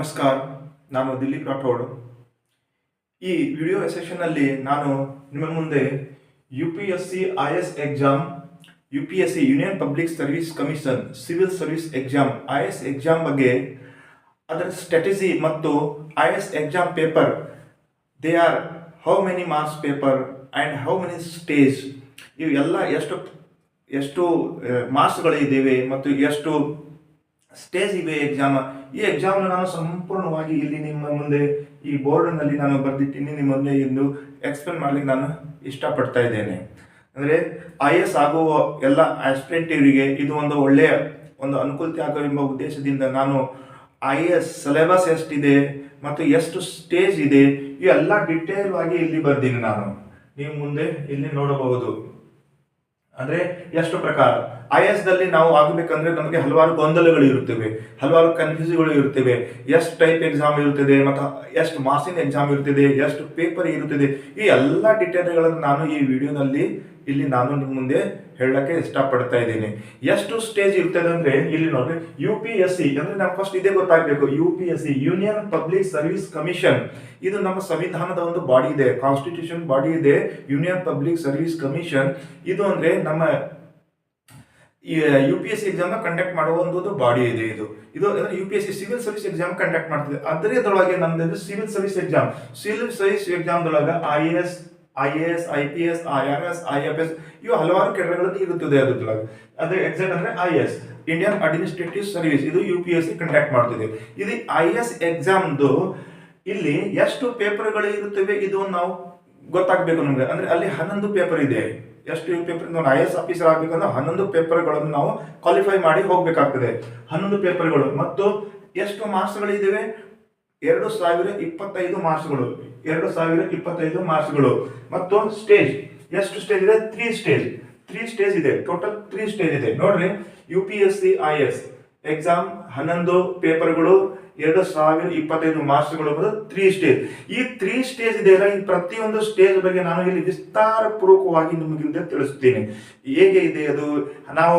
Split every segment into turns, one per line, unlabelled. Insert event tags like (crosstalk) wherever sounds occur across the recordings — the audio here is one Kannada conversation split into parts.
ನಮಸ್ಕಾರ, ನಾನು ದಿಲೀಪ್ ರಾಠೋಡ್. ಈ ವಿಡಿಯೋ ಸೆಷನ್ನಲ್ಲಿ ನಾನು ನಿಮ್ಮ ಮುಂದೆ U P S C I S exam U P S C union public service commission civil service exam I S exam ಬಗ್ಗೆ, ಅದರ ಸ್ಟ್ರಾಟಜಿ ಮತ್ತು I S exam paper they are how many marks paper and how many stage ಇವೆಲ್ಲ ಎಷ್ಟು ಎಷ್ಟು ಮಾರ್ಕ್ಸ್ಗಳು ಇದ್ದೇವೆ ಮತ್ತು ಎಷ್ಟು ಸ್ಟೇಜ್ ಇವೆ ಎಕ್ಸಾಮ್ ಈ ಎಕ್ಸಾಮ್ನ ನಾನು ಸಂಪೂರ್ಣವಾಗಿ ಇಲ್ಲಿ ನಿಮ್ಮ ಮುಂದೆ ಈ ಬೋರ್ಡ್ನಲ್ಲಿ ನಾನು ಬರೆದಿಟ್ಟಿನಿ ನಿಮ್ಮ ಮುಂದೆ ಎಂದು ಎಕ್ಸ್ಪ್ಲೇನ್ ಮಾಡ್ಲಿಕ್ಕೆ ನಾನು ಇಷ್ಟಪಡ್ತಾ ಇದ್ದೇನೆ. ಅಂದರೆ ಐ ಎಸ್ ಆಗುವ ಎಲ್ಲ ಆಸ್ಪಿರೆಂಟಿವರಿಗೆ ಇದು ಒಂದು ಒಳ್ಳೆಯ ಒಂದು ಅನುಕೂಲತೆ ಆಗೋ ಎಂಬ ಉದ್ದೇಶದಿಂದ ನಾನು ಐ ಎಸ್ ಸಿಲೆಬಸ್ ಎಷ್ಟಿದೆ ಮತ್ತು ಎಷ್ಟು ಸ್ಟೇಜ್ ಇದೆ ಇವೆಲ್ಲ ಡಿಟೇಲ್ ಆಗಿ ಇಲ್ಲಿ ಬರ್ದೀನಿ ನಾನು. ನೀವು ಮುಂದೆ ಇಲ್ಲಿ ನೋಡಬಹುದು. ಅಂದ್ರೆ ಎಷ್ಟು ಪ್ರಕಾರ? ಐ ಎಸ್ ದಲ್ಲಿ ನಾವು ಆಗಬೇಕಂದ್ರೆ ನಮಗೆ ಹಲವಾರು ಗೊಂದಲಗಳು ಇರುತ್ತವೆ, ಹಲವಾರು ಕನ್ಫ್ಯೂಸ್ಗಳು ಇರುತ್ತವೆ. ಎಷ್ಟು ಟೈಪ್ ಎಕ್ಸಾಮ್ ಇರುತ್ತದೆ, ಮತ್ತು ಎಷ್ಟು ಮಾರ್ಸಿನ ಎಕ್ಸಾಮ್ ಇರುತ್ತದೆ, ಎಷ್ಟು ಪೇಪರ್ ಇರುತ್ತದೆ, ಈ ಎಲ್ಲ ಡಿಟೇಲ್ಗಳನ್ನು ನಾನು ಈ ವಿಡಿಯೋನಲ್ಲಿ ಇಲ್ಲಿ ನಾನು ನಿಮ್ಮ ಮುಂದೆ ಹೇಳಕ್ಕೆ ಇಷ್ಟಪಡ್ತಾ ಇದ್ದೀನಿ. ಎಷ್ಟು ಸ್ಟೇಜ್ ಇರ್ತದೆ ಅಂದ್ರೆ ಇಲ್ಲಿ ನೋಡ್ರಿ ಯು ಪಿ ಎಸ್ ಸಿ ಅಂದ್ರೆ ನಾವು ಫಸ್ಟ್ ಇದೇ ಗೊತ್ತಾಗಬೇಕು. U P S C union public service commission ಇದು ನಮ್ಮ ಸಂವಿಧಾನದ ಒಂದು ಬಾಡಿ ಇದೆ ಕಾನ್ಸ್ಟಿಟ್ಯೂಷನ್ ಬಾಡಿ ಇದೆ ಯೂನಿಯನ್ ಪಬ್ಲಿಕ್ ಸರ್ವಿಸ್ ಕಮಿಷನ್ ಇದು ಅಂದ್ರೆ ನಮ್ಮ U P S C exam conduct ಮಾಡುವ ಒಂದು ಬಾಡಿ ಇದೆ ಇದು. ಇದು U P S C civil service exam conduct ಮಾಡ್ತಿದೆ. ಅದರದೊಳಗೆ ನಮ್ದು civil service exam civil service ಎಕ್ಸಾಮ್ದೊಳಗೆ I S I A S I P S I R S I F S ಇವು ಹಲವಾರು ಕೆಡಗಳಲ್ಲಿ ಇರುತ್ತದೆ ಅದ್ರೊಳಗೆ ಅದೇ ಎಕ್ಸಾಕ್ಟ್ ಅಂದ್ರೆ I S Indian administrative service ಇದು U P S C conduct ಮಾಡ್ತಿದೆ. ಇದು ಐ ಎಸ್ ಎಕ್ಸಾಮ್ದು ಇಲ್ಲಿ ಎಷ್ಟು ಪೇಪರ್ಗಳು ಇರುತ್ತವೆ ಇದು ನಾವು ಗೊತ್ತಾಗಬೇಕು ನಮಗೆ. ಅಂದ್ರೆ ಅಲ್ಲಿ ಹನ್ನೊಂದು ಪೇಪರ್ ಇದೆ. ಎಷ್ಟು ಪೇಪರ್ ನಾವು ಐ ಎಸ್ ಆಫೀಸರ್ ಆಗ್ಬೇಕಂದ್ರೆ ಹನ್ನೊಂದು ಪೇಪರ್ಗಳನ್ನು ನಾವು ಕ್ವಾಲಿಫೈ ಮಾಡಿ ಹೋಗಬೇಕಾಗ್ತದೆ. ಹನ್ನೊಂದು ಪೇಪರ್ಗಳು ಮತ್ತು ಎಷ್ಟು ಮಾರ್ಕ್ಸ್ಗಳು ಇದಾವೆ ಎರಡು ಸಾವಿರ ಇಪ್ಪತ್ತೈದು ಮಾರ್ಕ್ಸ್ಗಳು, ಎರಡು ಸಾವಿರ ಇಪ್ಪತ್ತೈದು ಮಾರ್ಕ್ಸ್ಗಳು. ಮತ್ತು ಸ್ಟೇಜ್, ಎಷ್ಟು ಸ್ಟೇಜ್ ಇದೆ? Three stage. ತ್ರೀ ಸ್ಟೇಜ್ ಇದೆ, ಟೋಟಲ್ ತ್ರೀ ಸ್ಟೇಜ್ ಇದೆ. ನೋಡ್ರಿ U P S C I S exam ಹನ್ನೊಂದು ಪೇಪರ್ಗಳು, ಎರಡು ಸಾವಿರ ಇಪ್ಪತ್ತೈದು ಮಾರ್ಕ್ಸ್ಗಳು ಬರೋದು ತ್ರೀ ಸ್ಟೇಜ್. ಈ ತ್ರೀ ಸ್ಟೇಜ್ ಇದೆ ಅಲ್ಲ, ಈ ಪ್ರತಿಯೊಂದು ಸ್ಟೇಜ್ ಬಗ್ಗೆ ನಾನು ಇಲ್ಲಿ ವಿಸ್ತಾರಪೂರ್ವಕವಾಗಿ ನಿಮಗಿಂದ ತಿಳಿಸ್ತೀನಿ. ಹೇಗೆ ಇದೆ ಅದು? ನಾವು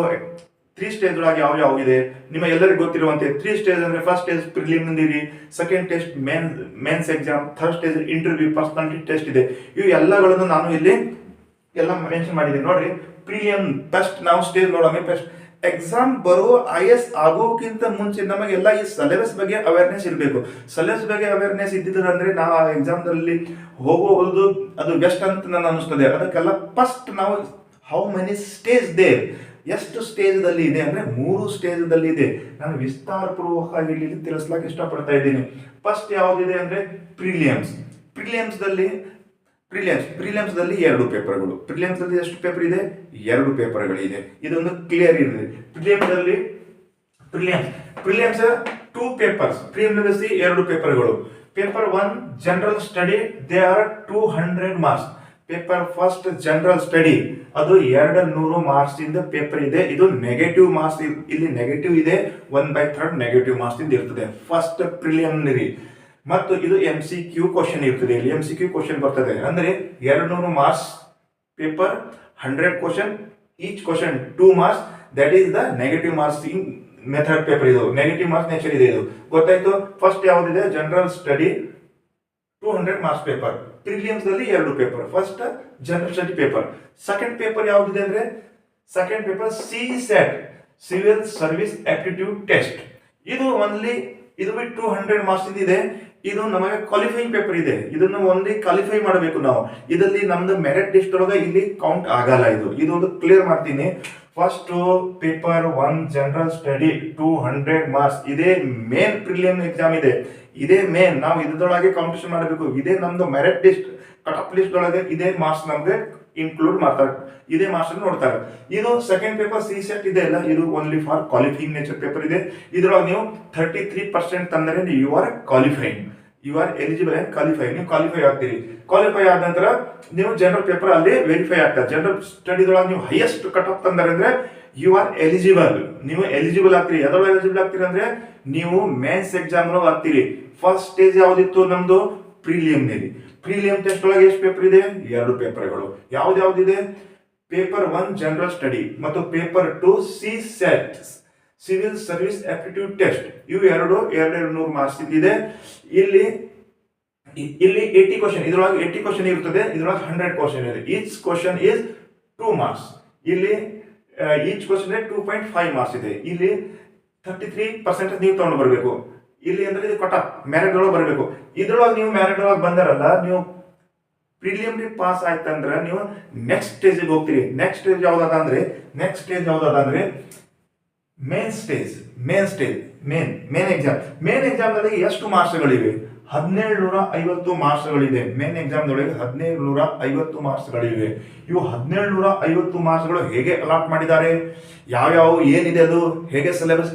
ತ್ರೀ ಸ್ಟೇಜ್ ಒಳಗೆ ಯಾವ ಯಾವ ಇದೆ? ನಿಮ್ಮ ಎಲ್ಲರಿಗೂ ಗೊತ್ತಿರುವಂತೆ ತ್ರೀ ಸ್ಟೇಜ್ ಅಂದ್ರೆ first stage preliminary second test main mains exam third stage interview personality test ಇದೆ. ಇವು ಎಲ್ಲಗಳನ್ನು ನಾನು ಇಲ್ಲಿ ಎಲ್ಲ ಮೆನ್ಷನ್ ಮಾಡಿದ್ದೀನಿ. ನೋಡ್ರಿ ಪ್ರಿಲಿಯಂ ಫಸ್ಟ್ ನಾವು ಸ್ಟೇಜ್ ನೋಡೋಣ. ಫಸ್ಟ್ ಎಕ್ಸಾಮ್ ಬರುವ ಐ ಎಸ್ ಆಗೋಕ್ಕಿಂತ ಮುಂಚೆ ನಮಗೆಲ್ಲ ಈ ಸಿಲೆಬಸ್ ಬಗ್ಗೆ ಅವೇರ್ನೆಸ್ ಇರಬೇಕು. ಸಿಲೆಬಸ್ ಬಗ್ಗೆ ಅವೇರ್ನೆಸ್ ಇದ್ದಿದ್ರೆ ನಾವು ಆ ಎಕ್ಸಾಮ್ದಲ್ಲಿ ಹೋಗೋದು ಅದು ಬೆಸ್ಟ್ ಅಂತ ನಾನು ಅನಿಸ್ತದೆ. ಅದಕ್ಕೆಲ್ಲ ಫಸ್ಟ್ ನಾವು ಹೌ ಮೆನಿ ಸ್ಟೇಜ್ ದೇರ್ ಎಷ್ಟು ಸ್ಟೇಜ್ದಲ್ಲಿ ಇದೆ ಅಂದ್ರೆ ಮೂರು ಸ್ಟೇಜ್ದಲ್ಲಿ ಇದೆ. ನಾನು ವಿಸ್ತಾರಪೂರ್ವಕವಾಗಿ ಇಲ್ಲಿ ತಿಳಿಸ್ಲಾಕ ಇಷ್ಟಪಡ್ತಾ ಇದ್ದೀನಿ. ಫಸ್ಟ್ ಯಾವುದಿದೆ ಅಂದ್ರೆ ಪ್ರಿಲಿಯಮ್ಸ್. ಪ್ರಿಲಿಯಮ್ಸ್ದಲ್ಲಿ ಪ್ರಿಲಿಯಮ್ಸ್, ಪ್ರಿಲಿಯಮ್ಸ್ದಲ್ಲಿ ಎರಡು ಪೇಪರ್ಗಳು. ಪ್ರಿಲಿಯಮ್ಸ್ದಲ್ಲಿ ಎಷ್ಟು ಪೇಪರ್ ಇದೆ? ಎರಡು ಪೇಪರ್ಗಳಿದೆ. ಇದೊಂದು ಕ್ಲಿಯರ್ ಇದೆ ಪ್ರಿಲಿಯಮ್ಸ್ದಲ್ಲಿ prelims prelims two papers. Prelims ಎರಡು ಪೇಪರ್ಗಳು. Paper one, general study, they are two hundred marks. Paper first general study. ಅದು ಎರಡು ನೂರು ಮಾರ್ಕ್ಸ್ ಇಂದ ಪೇಪರ್ ಇದೆ. ಇದು ನೆಗೆಟಿವ್ ಮಾರ್ಕ್ಸ್, ಇಲ್ಲಿ ನೆಗೆಟಿವ್ ಇದೆ. One by third negative marks ಇಂದ ಇರ್ತದೆ. ಫಸ್ಟ್ ಪ್ರಿಲಿಮಿನರಿ ಮತ್ತು ಇದು ಎಂ ಸಿ ಕ್ಯೂ ಕ್ವಶನ್ ಇರ್ತದೆ. ಇಲ್ಲಿ ಎಂ ಸಿ ಕ್ಯೂ ಕ್ವಶನ್ ಬರ್ತದೆ. ಅಂದ್ರೆ ಎರಡು ನೂರು marks paper hundred question each question two marks. That is the negative marks in method paper ಇದು. ನೆಗೆಟಿವ್ ಮಾರ್ಕ್ಸ್ ನೇಚರ್ ಇದೆ ಇದು. ಗೊತ್ತಾಯ್ತು? ಫಸ್ಟ್ ಯಾವುದಿದೆ? General study two hundred marks paper prelims ಅಲ್ಲಿ ಎರಡು paper first general study paper second paper ಯಾವ್ದಿದೆ ಅಂದ್ರೆ? Second paper C SAT civil service aptitude test ಇದು ಓನ್ಲಿ ಇದು ಟೂ ಹಂಡ್ರೆಡ್ ಮಾರ್ಕ್ಸ್ ಇದೆ. ಇದು ನಮಗೆ ಕ್ವಾಲಿಫೈಯಿಂಗ್ ಪೇಪರ್ ಇದೆ. ಇದನ್ನು ಒಂದೇ ಕ್ವಾಲಿಫೈ ಮಾಡಬೇಕು ನಾವು. ಇದರಲ್ಲಿ ನಮ್ದು ಮೆರಿಟ್ ಲಿಸ್ಟ್ ಒಳಗೆ ಇಲ್ಲಿ ಕೌಂಟ್ ಆಗಲ್ಲ ಇದು. ಇದು ಒಂದು ಕ್ಲಿಯರ್ ಮಾಡ್ತೀನಿ. First paper one general study two hundred marks ಇದೇ ಮೇನ್ ಪ್ರಿಲಿಯಮ್ ಎಕ್ಸಾಮ್ ಇದೆ. ಇದೇ ಮೇನ್ ನಾವು ಇದ್ರೊಳಗೆ ಕಾಂಪಿಟೇಷನ್ ಮಾಡಬೇಕು. ಇದೇ ನಮ್ದು merit list cut off list ಒಳಗೆ ಇದೇ ಮಾರ್ಕ್ಸ್ ನಮಗೆ ಇನ್ಕ್ಲೂಡ್ ಮಾಡ್ತಾರೆ ಇದೇ ಮಾರ್ಕ್ಸ್ ನೋಡ್ತಾರೆ. ಇದು ಸೆಕೆಂಡ್ ಪೇಪರ್ ಸಿ ಸೆಟ್ ಇದೆ ಅಲ್ಲ? ಇದು only for qualifying nature paper ಇದೆ. ಇದ್ರೊಳಗೆ ನೀವು ಥರ್ಟಿ ತ್ರೀ ಪರ್ಸೆಂಟ್ ತಂದರೆ you are qualifying you are eligible and qualify ನೀವು ಕ್ವಾಲಿಫೈ ಆಗ್ತೀರಿ. ಕ್ವಾಲಿಫೈ ಆದ ನಂತರ ನೀವು ಜನರಲ್ ಪೇಪರ್ ಅಲ್ಲಿ ವೆರಿಫೈ ಆಗ್ತಾರೆ ಜನರಲ್ ಸ್ಟಡಿದೊಳಗೆ ನೀವು ಹೈಯೆಸ್ಟ್ ಕಟ್ ಆಫ್ ತಂದ್ರೆ ಅಂದ್ರೆ ಯು ಆರ್ ಎಲಿಜಿಬಲ್ ನೀವು ಎಲಿಜಿಬಲ್ ಆಗ್ತೀರಿ. ಯಾವ್ದ್ರೊಳಗೆ ಎಲಿಜಿಬಲ್ ಆಗ್ತೀರಿ ಅಂದ್ರೆ ನೀವು ಮೇನ್ಸ್ ಎಕ್ಸಾಮ್ ಒಳಗೆ ಆಗ್ತೀರಿ. ಫಸ್ಟ್ ಸ್ಟೇಜ್ ಯಾವ್ದಿತ್ತು ನಮ್ದು? ಪ್ರೀಲಿಯಮ್ನರಿ ಪ್ರೀಲಿಯಂ ಟೆಸ್ಟ್ ಒಳಗೆ ಎಷ್ಟು ಪೇಪರ್ ಇದೆ? ಎರಡು ಪೇಪರ್ಗಳು ಯಾವ್ದು ಯಾವ್ದಿದೆ ಪೇಪರ್ ಒನ್ ಜನರಲ್ ಸ್ಟಡಿ ಮತ್ತು paper two C SAT civil service aptitude test. ಇವು ಎರಡು ಎರಡೆರಡು ನೂರು ಮಾರ್ಕ್ಸ್ ಇದೆ. ಇಲ್ಲಿ ಇಲ್ಲಿ ಏಟಿ ಕ್ವಶನ್ ಇದ್ರೊಳಗೆ ಏಟಿ ಕ್ವಶನ್ ಇರುತ್ತದೆ ಇದ್ರೊಳಗೆ ಹಂಡ್ರೆಡ್ ಕ್ವಶನ್ ಇದೆ. Each question is two marks ಇಲ್ಲಿ each question two point five marks ಇದೆ. ಇಲ್ಲಿ ಥರ್ಟಿ ತ್ರೀ ಪರ್ಸೆಂಟ್ ನೀವು ತಗೊಂಡು ಬರಬೇಕು. ಇಲ್ಲಿ ಅಂದ್ರೆ ಇದು ಕೊಟ್ಟ ಮ್ಯಾರಿಟ್ ಒಳಗೆ ಬರಬೇಕು. ಇದ್ರೊಳಗೆ ನೀವು ಮ್ಯಾರಿಟ್ ಒಳಗೆ ಬಂದಾರಲ್ಲ, ನೀವು ಪ್ರಿಲಿಮಿನರಿ ಪಾಸ್ ಆಯ್ತಂದ್ರೆ ನೀವು ನೆಕ್ಸ್ಟ್ ಸ್ಟೇಜಿಗೆ ಹೋಗ್ತೀರಿ. ನೆಕ್ಸ್ಟ್ ಸ್ಟೇಜ್ ಯಾವ್ದಾದ ಅಂದ್ರೆ ನೆಕ್ಸ್ಟ್ ಸ್ಟೇಜ್ ಯಾವ್ದಾದ ಅಂದ್ರೆ main stage main stage main main exam main ಎಕ್ಸಾಮ್ನಲ್ಲಿ ಎಷ್ಟು ಮಾರ್ಕ್ಸ್ಗಳಿವೆ ಹದಿನೇಳು ನೂರ ಐವತ್ತು ಮಾರ್ಕ್ಸ್ಗಳಿದೆ ಮೇನ್ ಎಕ್ಸಾಮ್ದೊಳಗೆ ಹದಿನೇಳು ನೂರ ಐವತ್ತು ಮಾರ್ಕ್ಸ್ಗಳಿವೆ ಇವು ಹದಿನೇಳು ನೂರ ಐವತ್ತು ಮಾರ್ಕ್ಸ್ಗಳು ಹೇಗೆ ಅಲಾಟ್ ಮಾಡಿದ್ದಾರೆ? ಯಾವ್ಯಾವ ಏನಿದೆ ಅದು? ಹೇಗೆ ಸಿಲೆಬಸ್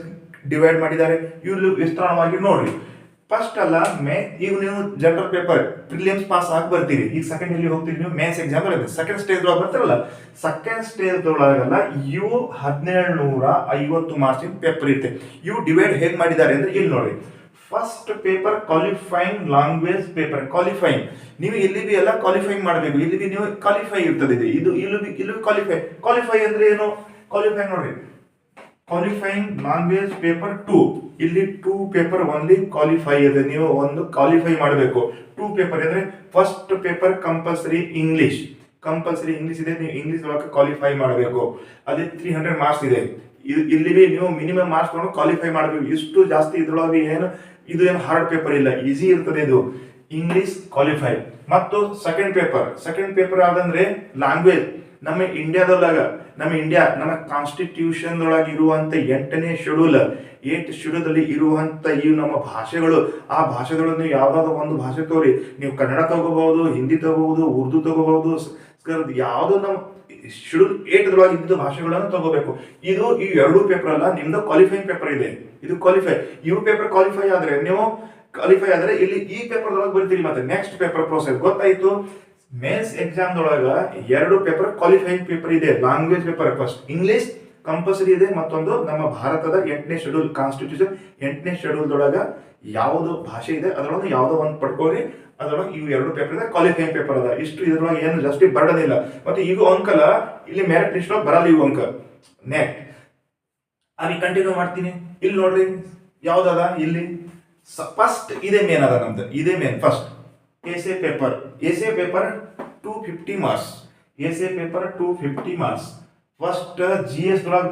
ಡಿವೈಡ್ ಮಾಡಿದ್ದಾರೆ? ಇವರು ವಿಸ್ತರಣವಾಗಿ ನೋಡ್ರಿ. ಫಸ್ಟ್ ಅಲ್ಲ ಮೇ ಈಗ ನೀವು ಜನರಲ್ ಪೇಪರ್ ಪ್ರಿಲಿಯಮ್ಸ್ ಪಾಸ್ ಆಗಿ ಬರ್ತೀರಿ. ಈಗ ಸೆಕೆಂಡ್ ಇಲ್ಲಿ ಹೋಗ್ತೀರಿ ನೀವು ಮೇನ್ಸ್ ಎಕ್ಸಾಮ್ ಸೆಕೆಂಡ್ ಸ್ಟೇಜ್ ಒಳಗೆ ಬರ್ತಾರಲ್ಲ ಸೆಕೆಂಡ್ ಸ್ಟೇಜ್ ಒಳಗಲ್ಲ ಇವು ಹದಿನೇಳು ನೂರ ಐವತ್ತು ಮಾರ್ಕ್ಸ್ ಪೇಪರ್ ಇರುತ್ತೆ. ಇವು ಡಿವೈಡ್ ಹೇಗೆ ಮಾಡಿದ್ದಾರೆ ಅಂದ್ರೆ ಇಲ್ಲಿ ನೋಡಿ first paper qualifying language paper qualifying ನೀವು ಇಲ್ಲಿ ಬಿ ಎಲ್ಲ ಕ್ವಾಲಿಫೈಂಗ್ ಮಾಡಬೇಕು. ಇಲ್ಲಿ ಬಿ ನೀವು ಕ್ವಾಲಿಫೈ ಇರ್ತದೆ. ಇದು, ಇಲ್ಲಿ ಬಿ, ಇಲ್ಲಿ ಕ್ವಾಲಿಫೈ ಕ್ವಾಲಿಫೈ ಅಂದ್ರೆ ಏನು? ಕ್ವಾಲಿಫೈ ನೋಡ್ರಿ. ಕ್ವಾಲಿಫೈಯಿಂಗ್ ಲ್ಯಾಂಗ್ವೇಜ್ ಪೇಪರ್ ಟೂ ಇಲ್ಲಿ ಟೂ ಪೇಪರ್ ಒನ್ಲಿ ಕ್ವಾಲಿಫೈ ಇದೆ. ನೀವು ಒಂದು ಕ್ವಾಲಿಫೈ ಮಾಡಬೇಕು. ಟೂ ಪೇಪರ್ ಅಂದ್ರೆ first paper compulsory English compulsory English ಇದೆ. ನೀವು ಇಂಗ್ಲಿಷ್ ಒಳಗೆ ಕ್ವಾಲಿಫೈ ಮಾಡಬೇಕು. ಅದೇ ತ್ರೀ ಹಂಡ್ರೆಡ್ ಮಾರ್ಕ್ಸ್ ಇದೆ. ಇಲ್ಲಿ ಬಿ ನೀವು ಮಿನಿಮಮ್ ಮಾರ್ಕ್ಸ್ ತಗೊಂಡು ಕ್ವಾಲಿಫೈ ಮಾಡಬೇಕು. ಇಷ್ಟು ಜಾಸ್ತಿ ಇದ್ರೊಳಗೆ ಏನು, ಇದು ಏನು ಹಾರ್ಡ್ ಪೇಪರ್ ಇಲ್ಲ. ಈಸಿ ಇರ್ತದೆ ಇದು. ಇಂಗ್ಲಿಷ್ ಕ್ವಾಲಿಫೈ ಮತ್ತು ಸೆಕೆಂಡ್ ಪೇಪರ್ ಸೆಕೆಂಡ್ ಪೇಪರ್ ಆದಂದ್ರೆ ಲ್ಯಾಂಗ್ವೇಜ್ ನಮ್ಮ ಇಂಡಿಯಾದೊಳಗ, ನಮ್ಮ ಇಂಡಿಯಾ, ನಮ್ಮ ಕಾನ್ಸ್ಟಿಟ್ಯೂಷನ್ ಇರುವಂಥ ಎಂಟನೇ ಶೆಡ್ಯೂಲ್, ಏಟ್ ಶೆಡ್ಯೂಲ್ ಇರುವಂಥ ಈ ನಮ್ಮ ಭಾಷೆಗಳು, ಆ ಭಾಷೆಗಳನ್ನು ನೀವು ಯಾವ್ದಾದ್ರು ಒಂದು ಭಾಷೆ ತಗೋರಿ ನೀವು ಕನ್ನಡ ತಗೋಬಹುದು, ಹಿಂದಿ ತಗೋಬಹುದು, ಉರ್ದು ತಗೋಬಹುದು ಯಾವುದೋ ನಮ್ಮ ಶೆಡ್ಯೂಲ್ ಏಟ್ ಇದ್ದ ಭಾಷೆಗಳನ್ನು ತಗೋಬೇಕು. ಇದು ಈ ಎರಡು ಪೇಪರ್ ಅಲ್ಲ, ನಿಮ್ದು ಕ್ವಾಲಿಫೈಯಿಂಗ್ ಪೇಪರ್ ಇದೆ. ಇದು ಕ್ವಾಲಿಫೈ ಇವು ಪೇಪರ್ ಕ್ವಾಲಿಫೈ ಆದ್ರೆ, ನೀವು ಕ್ವಾಲಿಫೈ ಆದ್ರೆ ಇಲ್ಲಿ ಈ ಪೇಪರ್ ಒಳಗೆ ಬರ್ತೀರಿ ಮತ್ತೆ ನೆಕ್ಸ್ಟ್ ಪೇಪರ್ ಪ್ರೋಸೆಸ್ ಗೊತ್ತಾಯ್ತು? ಮೇನ್ಸ್ ಎಕ್ಸಾಮ್ ಒಳಗ ಎರಡು ಪೇಪರ್ ಕ್ವಾಲಿಫೈಯಿಂಗ್ ಪೇಪರ್ ಇದೆ. Language paper first English compulsory ಇದೆ. ಮತ್ತೊಂದು ನಮ್ಮ ಭಾರತದ ಎಂಟನೇ ಶೆಡ್ಯೂಲ್ ಕಾನ್ಸ್ಟಿಟ್ಯೂಷನ್ ಎಂಟನೇ ಶೆಡ್ಯೂಲ್ ಒಳಗ ಯಾವುದು ಭಾಷೆ ಇದೆ, ಅದರೊಳಗೆ ಯಾವುದೋ ಒಂದು ಪಡ್ಕೋರಿ ಅದರೊಳಗೆ ಇವು ಎರಡು ಪೇಪರ್ ಇದೆ. ಕ್ವಾಲಿಫೈಯಿಂಗ್ ಪೇಪರ್ ಅದ. ಇಷ್ಟು ಇದ್ರೊಳಗೆ ಏನು ಜಸ್ಟ್ ಬರೋದಿಲ್ಲ ಮತ್ತೆ ಈಗ ಅಂಕಲ್ಲ ಇಲ್ಲಿ ಮೆರಿಟ್ ಲಿಸ್ಟ್ ಬರಲ್ಲ ಇವು ಅಂಕ. ನೆಕ್ಸ್ಟ್ ಅಲ್ಲಿ ಕಂಟಿನ್ಯೂ ಮಾಡ್ತೀನಿ. ಇಲ್ಲಿ ನೋಡ್ರಿ. ಯಾವ್ದದ ಇಲ್ಲಿ. ಫಸ್ಟ್ ಇದೇ ಮೇನ್ ಅದ ನಮ್ದು. ಇದೇ main first essay paper essay paper two fifty marks essay paper two fifty marks first G S ಒಳಗೆ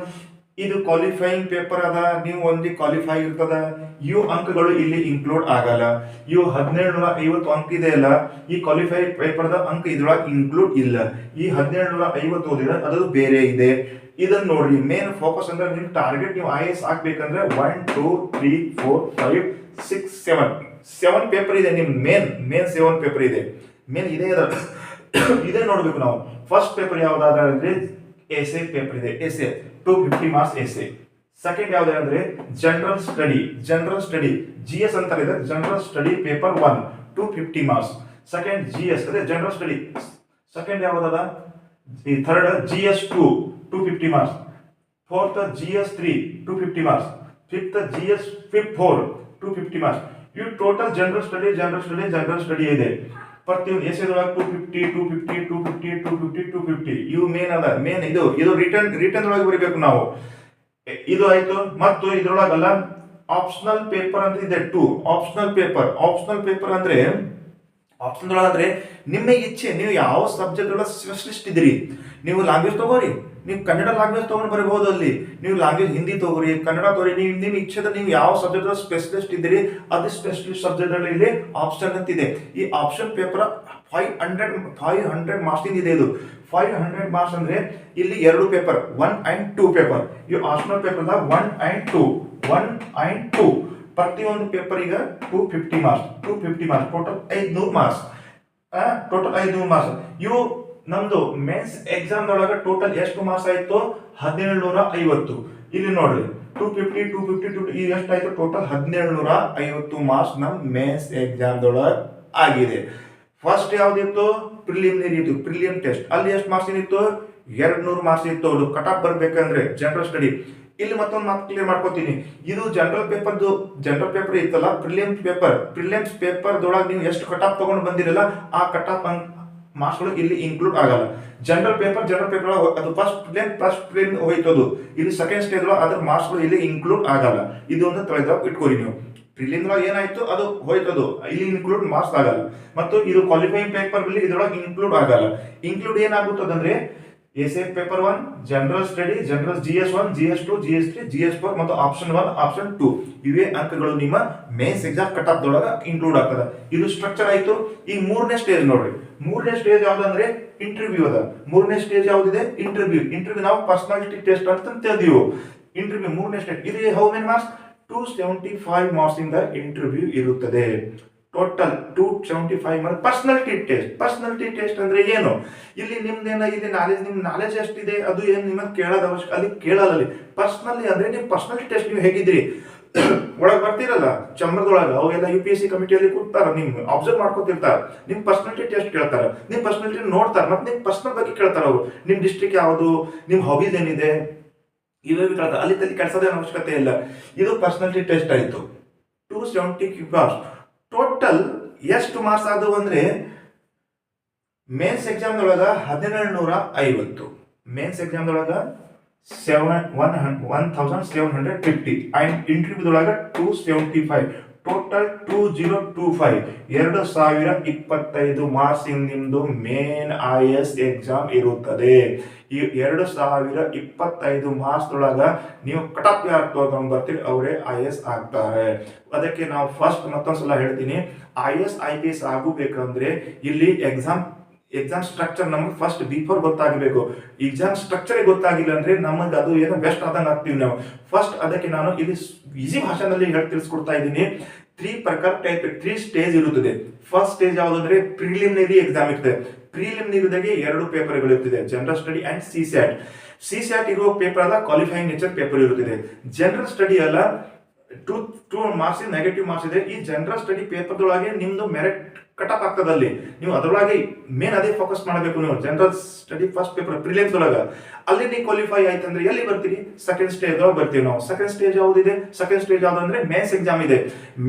ಇದು ಕ್ವಾಲಿಫೈಯಿಂಗ್ ಪೇಪರ್ ಅದ, ನೀವು ಒಂದು ಕ್ವಾಲಿಫೈ ಇರ್ತದ. ಇವು ಅಂಕಗಳು ಇಲ್ಲಿ ಇನ್ಕ್ಲೂಡ್ ಆಗಲ್ಲ. ಇವು ಹದಿನೇಳು ನೂರ ಐವತ್ತು ಅಂಕ ಇದೆ ಅಲ್ಲ, ಈ ಕ್ವಾಲಿಫೈ ಪೇಪರ್ದ ಅಂಕ ಇದ್ರೊಳಗೆ ಇನ್ಕ್ಲೂಡ್ ಇಲ್ಲ. ಈ ಹದಿನೇಳು ನೂರ ಐವತ್ತು ಓದಿದ್ರೆ ಅದು ಬೇರೆ ಇದೆ. ಇದನ್ನ ನೋಡ್ರಿ ಮೇನ್ ಫೋಕಸ್ ಅಂದ್ರೆ ನಿಮ್ ಟಾರ್ಗೆಟ್ ನೀವು ಐ ಎಸ್ ಆಗ್ಬೇಕಂದ್ರೆ one two three four five six seven seven paper ಇದೆ, ನಿಮ್ ಮೇನ್ ಮೇನ್ ಸೆವೆನ್ ಪೇಪರ್ ಇದೆ. ಮೇನ್ ಇದೇ ಅದ (coughs) ಇದೇ ನೋಡ್ಬೇಕು ನಾವು. ಫಸ್ಟ್ ಪೇಪರ್ ಯಾವ್ದಾದ್ರೆ ಎಸ್ ಪೇಪರ್ ಇದೆ. Essay two fifty marks essay second ಯಾವ್ದು ಅಂದ್ರೆ general study general study G S ಅಂತ ಇದೆ general study paper one two fifty marks second G S ಅದೇ ಜನರಲ್ ಸ್ಟಡಿ ಸೆಕೆಂಡ್ ಯಾವ್ದದ? Third G S two two fifty marks fourth G S three two fifty marks fifth G S five four two fifty marks ಇವು total general study general study general study ಇದೆ. ಪ್ರತಿಯೊಂದು ಎಸ್ ಒಳಗೆ two fifty two fifty two fifty two fifty two fifty ಇವು ಮೇನ್ ಅದ. ಮೇನ್ ಇದು ಇದು ರಿಟರ್ನ್ ರಿಟರ್ನ್ ಒಳಗೆ ಬರೀಬೇಕು ನಾವು. ಇದು ಆಯ್ತು. ಮತ್ತು ಇದ್ರೊಳಗಲ್ಲ ಆಪ್ಷನಲ್ ಪೇಪರ್ ಅಂತ ಇದೆ two optional paper optional paper ಅಂದ್ರೆ ಆಪ್ಷನ್ ಆದ್ರೆ, ನಿಮ್ಮ ಇಚ್ಛೆ, ನೀವು ಯಾವ ಸಬ್ಜೆಕ್ಟ್ ಒಳಗೆ ಸ್ಪೆಷಲಿಸ್ಟ್ ಇದ್ದೀರಿ ನೀವು ಲ್ಯಾಂಗ್ವೇಜ್ ತಗೋರಿ. ನೀವು ಕನ್ನಡ ಲ್ಯಾಂಗ್ವೇಜ್ ತೊಗೊಂಡು ಬರಬಹುದು ಅಲ್ಲಿ. ನೀವು ಲ್ಯಾಂಗ್ವೇಜ್ ಹಿಂದಿ ತಗೋರಿ, ಕನ್ನಡ ತಗೋರಿ. ನೀವು ನಿಮ್ಮ ಇಚ್ಛೆದ ನೀವು ಯಾವ ಸಬ್ಜೆಕ್ಟ್ ಸ್ಪೆಷಲಿಸ್ಟ್ ಇದ್ದೀರಿ ಅದು ಸ್ಪೆಷಲಿಸ್ಟ್ ಸಬ್ಜೆಕ್ಟ್ ಇಲ್ಲಿ ಆಪ್ಷನ್ ಅಂತ ಇದೆ ಈ option paper five hundred five hundred marks ಇದೆ ಇದು. ಫೈವ್ ಹಂಡ್ರೆಡ್ ಮಾರ್ಕ್ಸ್ ಅಂದ್ರೆ ಇಲ್ಲಿ ಎರಡು paper one and two paper ಈ optional paper one and two one and two ಪ್ರತಿಯೊಂದು ಪೇಪರ್ ಈಗ two fifty marks two fifty marks total ಐದ್ನೂರು ಮಾರ್ಕ್ಸ್ ಟೋಟಲ್ ಐದ್ನೂರು ಮಾರ್ಕ್ಸ್ ಇವು ನಮ್ದು ಮೇನ್ಸ್ ಎಕ್ಸಾಮ್ ಒಳಗೆ ಟೋಟಲ್ ಎಷ್ಟು ಮಾರ್ಕ್ಸ್ ಆಯ್ತು ಹದಿನೇಳು ನೂರ ಐವತ್ತು ಇಲ್ಲಿ ನೋಡ್ರಿ two fifty two fifty two ಈಗ ಎಷ್ಟಾಯ್ತು? ಟೋಟಲ್ ಹದಿನೇಳು ನೂರ ಐವತ್ತು ಮಾರ್ಕ್ಸ್ ನಮ್ಮ ಮೇನ್ಸ್ ಎಕ್ಸಾಮ್ದೊಳಗೆ ಆಗಿದೆ. ಫಸ್ಟ್ ಯಾವ್ದಿತ್ತು? ಪ್ರಿಲಿಮಿನರಿ ಇತ್ತು ಪ್ರಿಲಿಯಮ್ ಟೆಸ್ಟ್ ಅಲ್ಲಿ ಎಷ್ಟು ಮಾರ್ಕ್ಸ್ ಏನಿತ್ತು? ಎರಡ್ ನೂರು ಮಾರ್ಕ್ಸ್ ಇತ್ತು. ಅದು ಕಟ್ ಆಫ್ ಬರಬೇಕಂದ್ರೆ ಜನರಲ್ ಸ್ಟಡಿ ಇಲ್ಲಿ ಮತ್ತೊಂದು ಮಾತು ಕ್ಲಿಯರ್ ಮಾಡ್ಕೋತೀನಿ. ಇದು ಜನರಲ್ ಪೇಪರ್ದು ಜನರಲ್ ಪೇಪರ್ ಇತ್ತಲ್ಲ ಪ್ರಿಲಿಯಮ್ಸ್ ಪೇಪರ್ ಪ್ರಿಲಿಯಮ್ಸ್ ಪೇಪರ್ದೊಳಗೆ ನೀವು ಎಷ್ಟು ಕಟ್ ಆಫ್ ತಗೊಂಡು ಬಂದಿರಲ್ಲ, ಆ ಕಟ್ ಆಫ್ ಮಾರ್ಕ್ಸ್ಗಳು ಇಲ್ಲಿ ಇನ್ಕ್ಲೂಡ್ ಆಗಲ್ಲ. ಜನರಲ್ ಪೇಪರ್ ಜನರಲ್ ಪೇಪರ್ ಅದು ಫಸ್ಟ್ ಪ್ಲೇನ್ ಫಸ್ಟ್ ಪ್ಲೇನ್ ಹೋಯ್ತದು. ಇಲ್ಲಿ ಸೆಕೆಂಡ್ ಸ್ಟೇಜ್ ಅದ್ರ ಮಾರ್ಕ್ಸ್ಗಳು ಇಲ್ಲಿ ಇನ್ಕ್ಲೂಡ್ ಆಗಲ್ಲ. ಇದೊಂದು ಒಂದು ಇಟ್ಕೊರಿ ನೀವು. ಪ್ರಿಲಿಮ್ ಏನಾಯ್ತು, ಅದು ಹೋಯ್ತದು. ಇಲ್ಲಿ ಇನ್ಕ್ಲೂಡ್ ಮಾರ್ಕ್ಸ್ ಆಗಲ್ಲ. ಮತ್ತು ಇದು ಕ್ವಾಲಿಫೈಯಿಂಗ್ ಪೇಪರ್ ಇದ್ರೊಳಗೆ ಇನ್ಕ್ಲೂಡ್ ಆಗಲ್ಲ. Include ಏನಾಗುತ್ತದಂದ್ರೆ S F paper one general study general G S one G S two G S three G S four ಮತ್ತು ಆಪ್ಷನ್ ಒನ್ ಆಪ್ಷನ್ ಟು ಇವೇ ಅಂಕಗಳು ನಿಮ್ಮ ಮೇನ್ಸ್ ಎಕ್ಸಾಮ್ ಕಟ್ ಆಫ್ ದೊಳಗ ಇನ್ಕ್ಲೂಡ್ ಆಗ್ತದೆ. ಇದು ಸ್ಟ್ರಕ್ಚರ್ ಆಯ್ತು. ಈ ಮೂರನೇ ಸ್ಟೇಜ್ ನೋಡ್ರಿ. ಮೂರನೇ ಸ್ಟೇಜ್ ಯಾವ್ದಂದ್ರೆ ಇಂಟರ್ವ್ಯೂ ಅದ. ಮೂರನೇ ಸ್ಟೇಜ್ ಯಾವ್ದಿದೆ? ಇಂಟರ್ವ್ಯೂ ಇಂಟರ್ವ್ಯೂ ನಾವು ಪರ್ಸನಾಲಿಟಿ ಟೆಸ್ಟ್ ಅಂತ ತಿಳಿದೀವಿ ಇಂಟರ್ವ್ಯೂ ಮೂರನೇ ಸ್ಟೇಜ್ ಇದು how many marks two seventy five marks ಇಂದ ಇಂಟರ್ವ್ಯೂ ಇರುತ್ತದೆ. Total two seventy five mark personality test personality test ಅಂದ್ರೆ ಏನು? ಇಲ್ಲಿ ನಿಮ್ದೇನ ಇಲ್ಲಿ ನಾಲೆಜ್ ನಿಮ್ ನಾಲೆಜ್ ಎಷ್ಟಿದೆ? ಅದು ಏನು ನಿಮ್ಮನ್ನು ಕೇಳೋದು ಅವಶ್ಯಕ ಅಲ್ಲಿ ಕೇಳಲ್ಲ ಪರ್ಸನಲಿ ಅಂದ್ರೆ ನಿಮ್ ಪರ್ಸನಾಲಿಟಿ ಟೆಸ್ಟ್ ನೀವು ಹೇಗಿದ್ರಿ ಒಳಗೆ ಬರ್ತಿರಲ್ಲ, ಚಂದ್ರದೊಳಗ. ಅವೆಲ್ಲ ಯು ಪಿ ಎಸ್ ಸಿ ಕಮಿಟಿಯಲ್ಲಿ ಕೂತಾರ ನಿಮ್ ಅಬ್ಸರ್ವ್ ಮಾಡ್ಕೊತಿರ್ತಾರ. ನಿಮ್ ಪರ್ಸನಾಲಿಟಿ ಟೆಸ್ಟ್ ಕೇಳ್ತಾರೆ. ನಿಮ್ ಪರ್ಸನಾಲಿಟಿ ನೋಡ್ತಾರೆ, ಮತ್ತೆ ನಿಮ್ ಪರ್ಸನಲ್ ಬಗ್ಗೆ ಕೇಳ್ತಾರ ಅವರು. ನಿಮ್ ಡಿಸ್ಟ್ರಿಕ್ಟ್ ಯಾವುದು? ನಿಮ್ ಹಾಬೀಸ್ ಏನಿದೆ? ಇವೇ ಕೇಳ್ತಾರೆ. ಅಲ್ಲಿ ತಲೆ ಕೆಲಸದ ಅವಶ್ಯಕತೆ ಇಲ್ಲ. ಇದು ಪರ್ಸನಾಲಿಟಿ ಟೆಸ್ಟ್ ಆಯ್ತು. ಟೂ ಸೆವೆಂಟಿ ಟೋಟಲ್ ಎಷ್ಟು ಮಾರ್ಕ್ಸ್ ಆದವು ಅಂದ್ರೆ ಮೇನ್ಸ್ ಎಕ್ಸಾಮ್ದೊಳಗ ಹದಿನೇಳು ನೂರ ಐವತ್ತು mains ಎಕ್ಸಾಮ್ದೊಳಗ seven one one thousand seven hundred fifty and ಇಂಟರ್ವ್ಯೂದೊಳಗ two seventy five total two zero two five ಎರಡು ಸಾವಿರ ಇಪ್ಪತ್ತೈದು ಮಾರ್ಚ್ ನಿಮ್ಮದು ಮೇನ್ ಐ ಎಸ್ ಎಕ್ಸಾಮ್ ಇರುತ್ತದೆ. ಈ ಎರಡು ಸಾವಿರ ಇಪ್ಪತ್ತೈದು ಮಾರ್ಚ್ ಒಳಗ ನೀವು ಕಟಪ್ ಯಾರು ತಗೊಂಡ್ ಬರ್ತೀರಿ ಅವರೇ ಐ ಎಸ್ ಆಗ್ತಾರೆ. ಅದಕ್ಕೆ ನಾವು ಫಸ್ಟ್ ಮತ್ತೊಂದ್ಸಲ ಹೇಳ್ತೀನಿ. I S I P S ಆಗಬೇಕಂದ್ರೆ ಇಲ್ಲಿ ಎಕ್ಸಾಮ್ ಎಕ್ಸಾಮ್ ಸ್ಟ್ರಕ್ಚರ್ ನಮಗೆ ಫಸ್ಟ್ ಬಿಫೋರ್ ಗೊತ್ತಾಗಬೇಕು. ಎಕ್ಸಾಮ್ ಸ್ಟ್ರಕ್ಚರ್ ಗೊತ್ತಾಗಿಲ್ಲ ಅಂದ್ರೆ ನಮಗೆ ಅದು ಏನೋ ಬೆಸ್ಟ್ ಆದಂಗೆ ಆಗ್ತೀವಿ ನಾವು. ಫಸ್ಟ್ ಅದಕ್ಕೆ ನಾನು ಇಲ್ಲಿ ಈಸಿ ಭಾಷೆನಲ್ಲಿ ಹೇಳಿ ತಿಳಿಸ್ಕೊಡ್ತಾ ಇದ್ದೀನಿ. ತ್ರೀ ಪ್ರಕಾರ ಟೈಪ್ ತ್ರೀ ಸ್ಟೇಜ್ ಇರುತ್ತದೆ. ಫಸ್ಟ್ ಸ್ಟೇಜ್ ಯಾವುದಂದ್ರೆ ಪ್ರಿಲಿಮಿನರಿ ಎಕ್ಸಾಮ್ ಇರ್ತದೆ. ಪ್ರಿಲಿಮಿನರಿದಾಗೆ ಎರಡು ಪೇಪರ್ಗಳು general study and C SAT C SAT ಇರುವ ಪೇಪರ್ ಅಲ್ಲ ಕ್ವಾಲಿಫೈಯಿಂಗ್ ನೇಚರ್ ಪೇಪರ್ ಇರುತ್ತದೆ. ಜನರಲ್ ಸ್ಟಡಿ ಅಲ್ಲ two two marks negative marks ಇದೆ. ಈ ಜನರಲ್ ಸ್ಟಡಿ ಪೇಪರ್ದೊಳಗೆ ನಿಮ್ದು ಮೆರಿಟ್ ಕಟಪ್ ಆಗ್ತದಲ್ಲಿ ನೀವು ಅದರೊಳಗೆ ಮೇನ್ ಅದೇ ಫೋಕಸ್ ಮಾಡಬೇಕು ನೀವು. General study first paper prelims ಒಳಗ. ಅಲ್ಲಿ ನೀವು ಕ್ವಾಲಿಫೈ ಆಯ್ತಂದ್ರೆ ಎಲ್ಲಿ ಬರ್ತೀರಿ? ಸೆಕೆಂಡ್ ಸ್ಟೇಜ್ ಒಳಗೆ ಬರ್ತೀವಿ ನಾವು. ಸೆಕೆಂಡ್ ಸ್ಟೇಜ್ ಯಾವ್ದಿದೆ? ಸೆಕೆಂಡ್ ಸ್ಟೇಜ್ ಯಾವುದಂದ್ರೆ ಮೇನ್ಸ್ ಎಕ್ಸಾಮ್ ಇದೆ.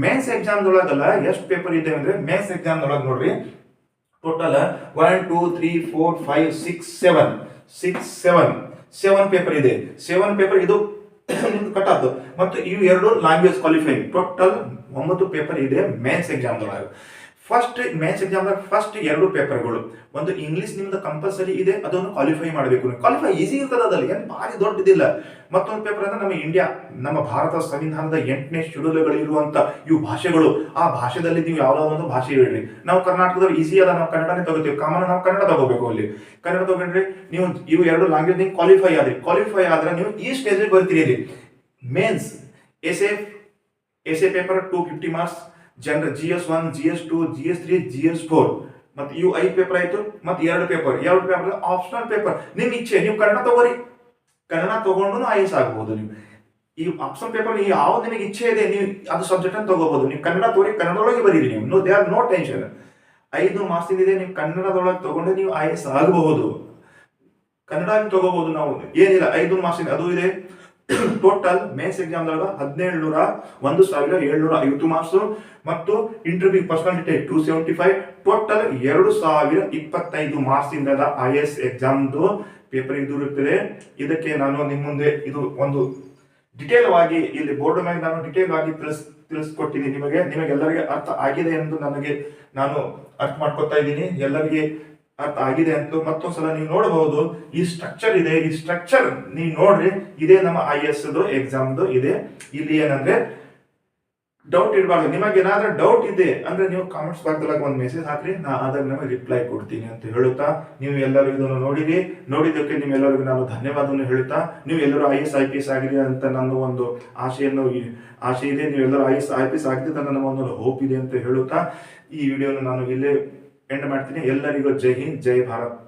ಮೇನ್ಸ್ ಎಕ್ಸಾಮ್ ಒಳಗಲ್ಲ ಎಷ್ಟು ಪೇಪರ್ ಇದೆ ಅಂದ್ರೆ ಮೇನ್ಸ್ ಎಕ್ಸಾಮ್ ಒಳಗೆ ನೋಡ್ರಿ. Total one two three four five six seven six seven seven paper ಇದೆ. ಸೆವೆನ್ ಪೇಪರ್ ಇದು ಕಟ್ ಆಯ್ತು ಮತ್ತು ಇವು ಎರಡು ಲ್ಯಾಂಗ್ವೇಜ್ ಕ್ವಾಲಿಫೈ ಟೋಟಲ್ ಒಂಬತ್ತು ಪೇಪರ್ ಇದೆ ಮೇನ್ಸ್ ಎಕ್ಸಾಮ್ ಒಳಗೆ ಫಸ್ಟ್ ಮೇನ್ಸ್ ಎಕ್ಸಾಮ್ ಫಸ್ಟ್ ಎರಡು ಪೇಪರ್ಗಳು ಒಂದು ಇಂಗ್ಲಿಷ್ ನಿಮ್ದು ಕಂಪಲ್ಸರಿ ಇದೆ, ಅದನ್ನು ಕ್ವಾಲಿಫೈ ಮಾಡಬೇಕು. ಕ್ವಾಲಿಫೈ ಈಸಿ ಇರ್ತದ ಅದಲ್ಲಿ ಏನು ಭಾರಿ ದೊಡ್ಡದಿಲ್ಲ ಮತ್ತೊಂದು ಪೇಪರ್ ಅಂದ್ರೆ ನಮ್ಮ ಇಂಡಿಯಾ ನಮ್ಮ ಭಾರತ ಸಂವಿಧಾನದ ಎಂಟನೇ ಶೆಡ್ಯೂಲ್ಗಳಿರುವಂತ ಇವು ಭಾಷೆಗಳು. ಆ ಭಾಷೆದಲ್ಲಿ ನೀವು ಯಾವ್ದೋ ಒಂದು ಭಾಷೆ ಹೇಳ್ರಿ. ನಾವು ಕರ್ನಾಟಕದವ್ರು ಈಸಿ ಅದ ನಾವು ಕನ್ನಡನೇ ತಗೋತೀವಿ. ಕಾಮನ್ ನಾವು ಕನ್ನಡ ತಗೋಬೇಕು ಅಲ್ಲಿ. ಕನ್ನಡ ತಗೊಂಡ್ರಿ ನೀವು ಇವು ಎರಡು ಲ್ಯಾಂಗ್ವೇಜ್ ನೀವು ಕ್ವಾಲಿಫೈ ಆದ್ರಿ. ಕ್ವಾಲಿಫೈ ಆದ್ರೆ ನೀವು ಈ ಸ್ಟೇಜಿಗೆ ಬರ್ತೀರಿ mains S A S A paper two fifty marks general G S one G S two G S three G S four ಮತ್ತೆ ಇವು ಐದು ಪೇಪರ್ ಆಯಿತು, ಮತ್ತೆ ಎರಡು ಪೇಪರ್ ಎರಡು ಪೇಪರ್ ಆಪ್ಷನಲ್ ಪೇಪರ್ ನಿಮ್ಮ ಇಚ್ಛೆ, ನೀವು ಕನ್ನಡ ತಗೋರಿ. ಕನ್ನಡ ತಗೊಂಡು ಐ ಎಸ್ ಆಗ್ಬೋದು ನೀವು. ಈ ಆಪ್ಷನ್ ಪೇಪರ್ ಯಾವ್ದು ನಿಮಗೆ ಇಚ್ಛೆ ಇದೆ, ನೀವು ಅದು ಸಬ್ಜೆಕ್ಟ್ ಅನ್ನು ತಗೋಬಹುದು ನೀವು ಕನ್ನಡ ತೋರಿ, ಕನ್ನಡದೊಳಗೆ ಬರೀರಿ ನೀವು. No they are no tension ಐದು ಮಾರ್ಕ್ಸ್ ಇದೆ, ನೀವು ಕನ್ನಡದೊಳಗೆ ತಗೊಂಡು ನೀವು ಐ ಎಸ್ ಆಗಬಹುದು. ಕನ್ನಡ ತಗೋಬಹುದು ನಾವು. ಏನಿಲ್ಲ, ಐದು ಮಾರ್ಕ್ಸ್ ಅದು ಇದೆ. ಟೋಟಲ್ ಮೇನ್ಸ್ ಎಕ್ಸಾಮ್ ಹದಿನೇಳು ನೂರ ಒಂದು ಸಾವಿರ ಏಳ್ನೂರ ಐವತ್ತು ಮಾರ್ಕ್ಸ್ ಮತ್ತು interview personality two seventy five total ಎರಡು ಸಾವಿರ ಇಪ್ಪತ್ತೈದು ಮಾರ್ಕ್ಸ್ ಇಂದ ಐ ಎಸ್ ಎಕ್ಸಾಮ್ದು ಪೇಪರ್ ಇದು ಇರುತ್ತದೆ ಇದಕ್ಕೆ ನಾನು ನಿಮ್ಮ ಮುಂದೆ ಇದು ಒಂದು ಡಿಟೇಲ್ ಆಗಿ ಇಲ್ಲಿ ಬೋರ್ಡ್ ಮೇಲೆ ನಾನು ಡಿಟೇಲ್ ಆಗಿ ತಿಳಿಸ್, ತಿಳಿಸ್ಕೊಟ್ಟಿದ್ದೀನಿ. ನಿಮಗೆ, ನಿಮಗೆಲ್ಲರಿಗೆ ಅರ್ಥ ಆಗಿದೆ ಎಂದು ನನಗೆ ನಾನು ಅರ್ಥ ಮಾಡ್ಕೊತಾ ಇದ್ದೀನಿ. ಎಲ್ಲರಿಗೆ ಅರ್ಥ ಆಗಿದೆ ಅಂತ ಮತ್ತೊಂದ್ಸಲ ನೀವು ನೋಡಬಹುದು. ಈ ಸ್ಟ್ರಕ್ಚರ್ ಇದೆ, ಈ ಸ್ಟ್ರಕ್ಚರ್ ನೀವು ನೋಡ್ರಿ, ಇದೇ ನಮ್ಮ ಐ ಎಸ್ ಎಕ್ಸಾಮ್ದು ಇದೆ. ಇಲ್ಲಿ ಏನಂದ್ರೆ ಡೌಟ್ ಇರಬಾರ್ದು ನಿಮಗೆ ಏನಾದ್ರೂ ಡೌಟ್ ಇದೆ, ಅಂದ್ರೆ ನೀವು ಕಾಮೆಂಟ್ಸ್ ಬಾಕ್ದೊಳಗೆ ಒಂದು ಮೆಸೇಜ್ ಹಾಕ್ರಿ, ನಾ ಅದಾಗ ನಮಗೆ ರಿಪ್ಲೈ ಕೊಡ್ತೀನಿ ಅಂತ ಹೇಳುತ್ತಾ. ನೀವು ಎಲ್ಲರೂ ಇದನ್ನು ನೋಡಿರಿ. ನೋಡಿದ್ದಕ್ಕೆ ನಿಮ್ಮೆಲ್ಲರಿಗೂ ನಾನು ಧನ್ಯವಾದವನ್ನು ಹೇಳುತ್ತಾ. ನೀವು ಎಲ್ಲರೂ I S I P S ಆಗಿರಿ ಅಂತ ನನ್ನ ಒಂದು ಆಶೆಯನ್ನು ಆಶೆ ಇದೆ. ನೀವೆಲ್ಲರೂ I S I P S ಆಗಿದೆ ನನ್ನ ಒಂದು ಹೋಪ್ ಇದೆ ಅಂತ ಹೇಳುತ್ತಾ. ಈ ವಿಡಿಯೋನ ನಾನು ಇಲ್ಲೇ ಎಂಡ್ ಮಾಡ್ತೀನಿ. ಎಲ್ಲರಿಗೂ ಜೈ ಹಿಂದ್ ಜೈ ಭಾರತ್.